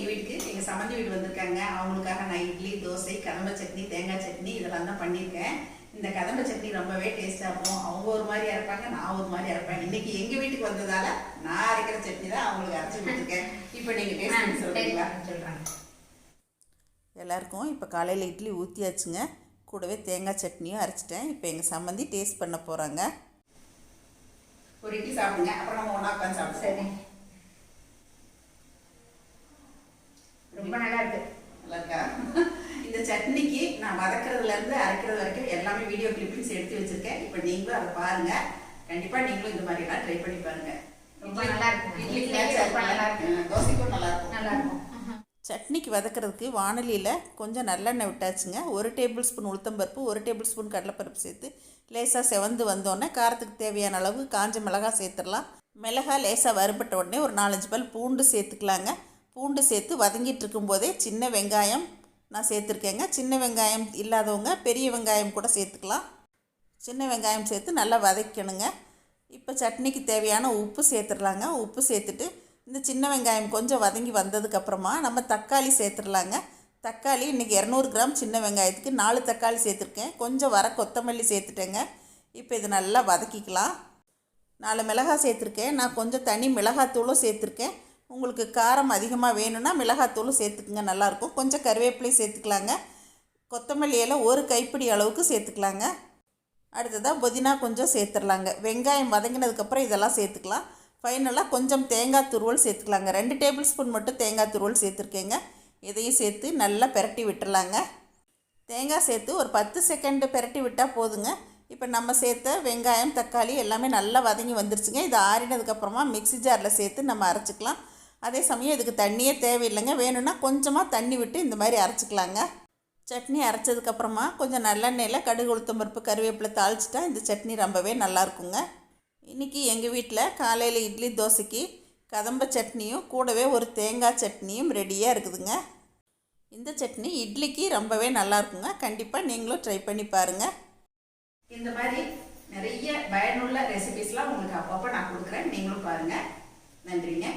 எங்கள் வீட்டுக்கு எங்கள் சம்மந்தி வீடு வந்திருக்காங்க. அவங்களுக்காக நான் இட்லி தோசை கதம்ப சட்னி தேங்காய் சட்னி இதெல்லாம் தான் பண்ணியிருக்கேன். இந்த கதம்ப சட்னி ரொம்பவே டேஸ்ட்டாக இருக்கும். அவங்க ஒரு மாதிரி அரைப்பாங்க நான் ஒரு மாதிரி அரைப்பேன் இன்னைக்கு எங்கள் வீட்டுக்கு வந்ததால நான் அரைக்கிற சட்னி தான் அவங்களுக்கு அரைச்சி கொடுத்துருக்கேன். இப்போ நீங்கள் டேஸ்ட் பண்ணி சொல்கிறீங்களா சொல்கிறாங்க எல்லாருக்கும் இப்போ காலையில் இட்லி ஊற்றியாச்சுங்க கூடவே தேங்காய் சட்னியும் அரைச்சிட்டேன். இப்போ எங்கள் சம்மந்தி டேஸ்ட் பண்ண போகிறாங்க ஒரு இட்லி சாப்பிடுங்க. அப்புறம் நம்ம ஒன்றா உட்காந்து சாப்பிடுவோம் சரி ரொம்ப நல்லா இருக்கு நல்லா இருக்கா இந்த சட்னிக்கு நான் வதக்குறதுல இருந்து அரைக்கிறது வரைக்கும் எல்லாமே வீடியோ கிளிப்பிங்ஸ் எடுத்து வச்சிருக்கேன். இப்போ நீங்களும் அதை பாருங்க. கண்டிப்பா நீங்களும் இந்த மாதிரி எல்லாம் ட்ரை பண்ணி பாருங்க. ரொம்ப நல்லா இருக்கும். இட்லிக்கு இட்லிக்கு ரொம்ப நல்லா இருக்கும். அஹ், தோசைக்கும் நல்லா இருக்கும். நல்லா இருக்கும். சட்னிக்கு வதக்கிறதுக்கு வானலியில் கொஞ்சம் நல்லெண்ணெய் விட்டாச்சுங்க. ஒரு டேபிள் ஸ்பூன் உளுத்தம்பருப்பு ஒரு டேபிள் ஸ்பூன் கடலைப்பருப்பு சேர்த்து லேசாக செவந்து வந்தோடனே காரத்துக்கு தேவையான அளவு காஞ்ச மிளகாய் சேர்த்துடலாம். மிளகாய் லேசாக வறுபட்ட உடனே ஒரு நாலஞ்சு பல் பூண்டு சேர்த்துக்கலாங்க. பூண்டு சேர்த்து வதங்கிட்டு இருக்கும்போதே சின்ன வெங்காயம் நான் சேர்த்துருக்கேங்க. சின்ன வெங்காயம் இல்லாதவங்க பெரிய வெங்காயம் கூட சேர்த்துக்கலாம். சின்ன வெங்காயம் சேர்த்து நல்லா வதக்கணுங்க. இப்போ சட்னிக்கு தேவையான உப்பு சேர்த்துடலாங்க. உப்பு சேர்த்துட்டு இந்த சின்ன வெங்காயம் கொஞ்சம் வதங்கி வந்ததுக்கப்புறமா நம்ம தக்காளி சேர்த்துடலாங்க. தக்காளி இன்றைக்கி இரநூறு கிராம் சின்ன வெங்காயத்துக்கு நாலு தக்காளி சேர்த்துருக்கேன். கொஞ்சம் வர கொத்தமல்லி சேர்த்துட்டேங்க. இப்போ இது நல்லா வதக்கிக்கலாம். நாலு மிளகாய் சேர்த்துருக்கேன். நான் கொஞ்சம் தனி மிளகாத்தூளும் சேர்த்துருக்கேன். உங்களுக்கு காரம் அதிகமாக வேணும்னா மிளகாத்தூளும் சேர்த்துக்குங்க நல்லாயிருக்கும். கொஞ்சம் கருவேப்பிலையும் சேர்த்துக்கலாங்க. கொத்தமல்லி இலை ஒரு கைப்பிடி அளவுக்கு சேர்த்துக்கலாங்க. அடுத்ததாக புதினா கொஞ்சம் சேர்த்துடலாங்க. வெங்காயம் வதங்கினதுக்கப்புறம் இதெல்லாம் சேர்த்துக்கலாம். ஃபைனலாக கொஞ்சம் தேங்காய் துருவல் சேர்த்துக்கலாங்க. ரெண்டு டேபிள் ஸ்பூன் மட்டும் தேங்காய் துருவல் சேர்த்துருக்கேங்க. இதையும் சேர்த்து நல்லா பெரட்டி விட்டுறலாங்க தேங்காய் சேர்த்து ஒரு பத்து செகண்டு பெரட்டி விட்டால் போதுங்க. இப்போ நம்ம சேர்த்த வெங்காயம் தக்காளி எல்லாமே நல்லா வதங்கி வந்துருச்சுங்க. இது ஆறினதுக்கப்புறமா மிக்ஸி ஜாரில் சேர்த்து நம்ம அரைச்சிக்கலாம். அதே சமயம் இதுக்கு தண்ணியே தேவையில்லைங்க. வேணும்னா கொஞ்சமாக தண்ணி விட்டு இந்த மாதிரி அரைச்சிக்கலாங்க. சட்னி அரைச்சதுக்கப்புறமா கொஞ்சம் நல்லெண்ணெயில் கடுகு உளுத்தம் பருப்பு கருவேப்பிலை தாளிச்சிட்டா இந்த சட்னி ரொம்பவே நல்லாயிருக்குங்க இன்றைக்கி எங்கள் வீட்டில் காலையில் இட்லி தோசைக்கு கதம்ப சட்னியும் கூடவே ஒரு தேங்காய் சட்னியும் ரெடியாக இருக்குதுங்க. இந்த சட்னி இட்லிக்கு ரொம்பவே நல்லாயிருக்குங்க கண்டிப்பாக நீங்களும் ட்ரை பண்ணி பாருங்கள் இந்த மாதிரி நிறைய பயனுள்ள ரெசிபிஸ்லாம் உங்களுக்கு அப்பப்போ நான் கொடுக்குறேன். நீங்களும் பாருங்க. நன்றிங்க.